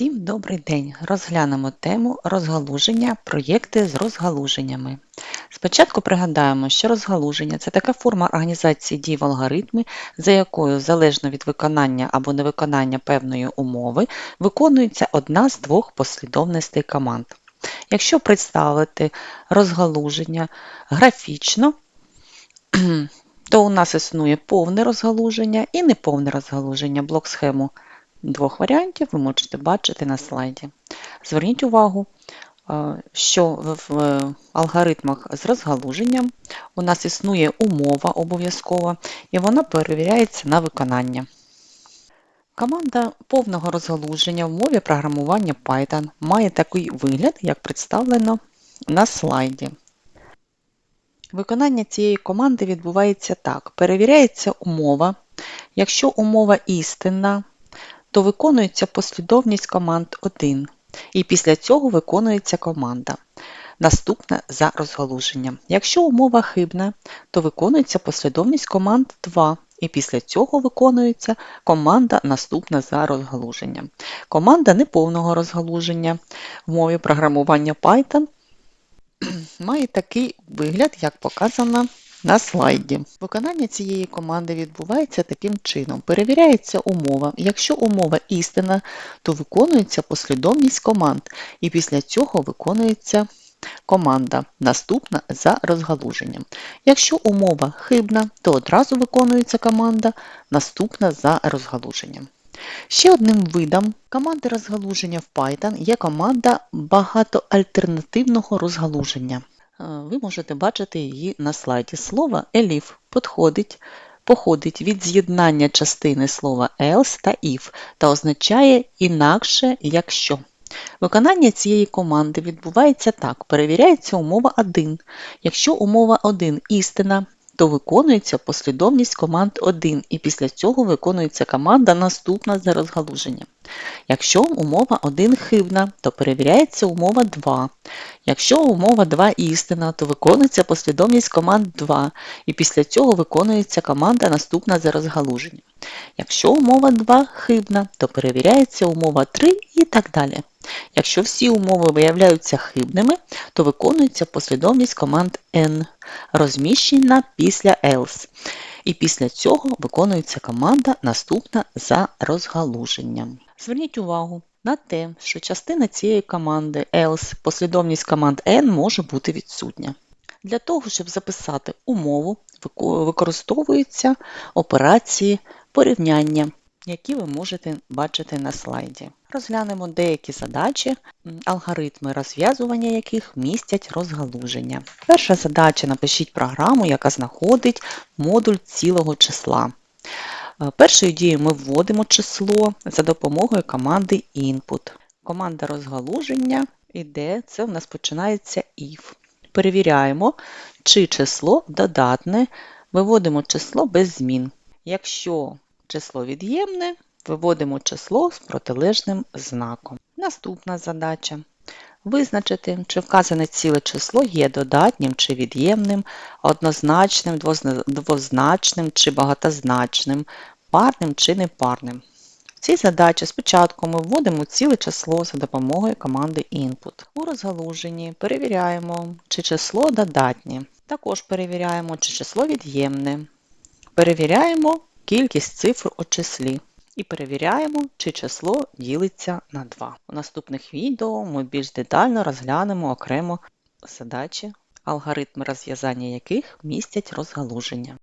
Всім добрий день! Розглянемо тему розгалуження, проєкти з розгалуженнями. Спочатку пригадаємо, що розгалуження це така форма організації дій в алгоритмі, за якою, залежно від виконання або невиконання певної умови, виконується одна з двох послідовностей команд. Якщо представити розгалуження графічно, то у нас існує повне розгалуження і неповне розгалуження. Блок схему двох варіантів ви можете бачити на слайді. Зверніть увагу, е, що в алгоритмах з розгалуженням у нас існує умова обов'язкова, і вона перевіряється на виконання. Команда повного розгалуження в мові програмування Python має такий вигляд, як представлено на слайді. Виконання цієї команди відбувається так: перевіряється умова. Якщо умова істинна, то виконується послідовність команд 1, і після цього виконується команда. Наступна за розгалуженням. Якщо умова хибна, то виконується послідовність команд 2, і після цього виконується команда наступна за розгалуженням. Команда неповного розгалуження в мові програмування Python має такий вигляд, як показано на слайді. Виконання цієї команди відбувається таким чином. Перевіряється умова. Якщо умова істина, то виконується послідовність команд, і після цього виконується команда, наступна за розгалуженням. Якщо умова хибна, то одразу виконується команда, наступна за розгалуженням. Ще одним видом команди розгалуження в Python є команда багатоальтернативного розгалуження. Е, ви можете бачити її на слайді. Слово elif підходить, походить від з'єднання частини слова else та if та означає інакше якщо. Виконання цієї команди відбувається так: перевіряється умова 1. Якщо умова 1 істина, то виконується послідовність команд 1, і після цього виконується команда наступна за розгалуженням. Якщо умова 1 хибна, то перевіряється умова 2. Якщо умова 2 істина, то виконується послідовність команд 2, і після цього виконується команда наступна за розгалуженням. Якщо умова 2 хибна, то перевіряється умова 3 і так далі. Якщо всі умови виявляються хибними, то виконується послідовність команд N, розміщена після else. І після цього виконується команда наступна за розгалуженням. Зверніть увагу на те, що частина цієї команди else, послідовність команд N може бути відсутня. Для того, щоб записати умову, використовуються операції порівняння, які ви можете бачити на слайді. Розглянемо деякі задачі, алгоритми розв'язування яких містять розгалуження. Перша задача напишіть програму, яка знаходить модуль цілого числа. Е, першою дією ми вводимо число за допомогою команди input. Команда розгалуження іде, це у нас починається if. Перевіряємо, чи число додатне, виводимо число без змін. Якщо число від'ємне, виводимо число з протилежним знаком. Наступна задача. Визначити, чи вказане ціле число є додатнім чи від'ємним, однозначним, двозначним чи багатозначним, парним чи непарним. В цій задачі спочатку ми вводимо ціле число за допомогою команди input. У розгалуженні перевіряємо, чи число додатнє. Також перевіряємо, чи число від'ємне. Перевіряємо кількість цифр у числі. І перевіряємо, чи число ділиться на 2. У наступних відео ми більш детально розглянемо окремо задачі, алгоритми розв'язання яких містять розгалуження.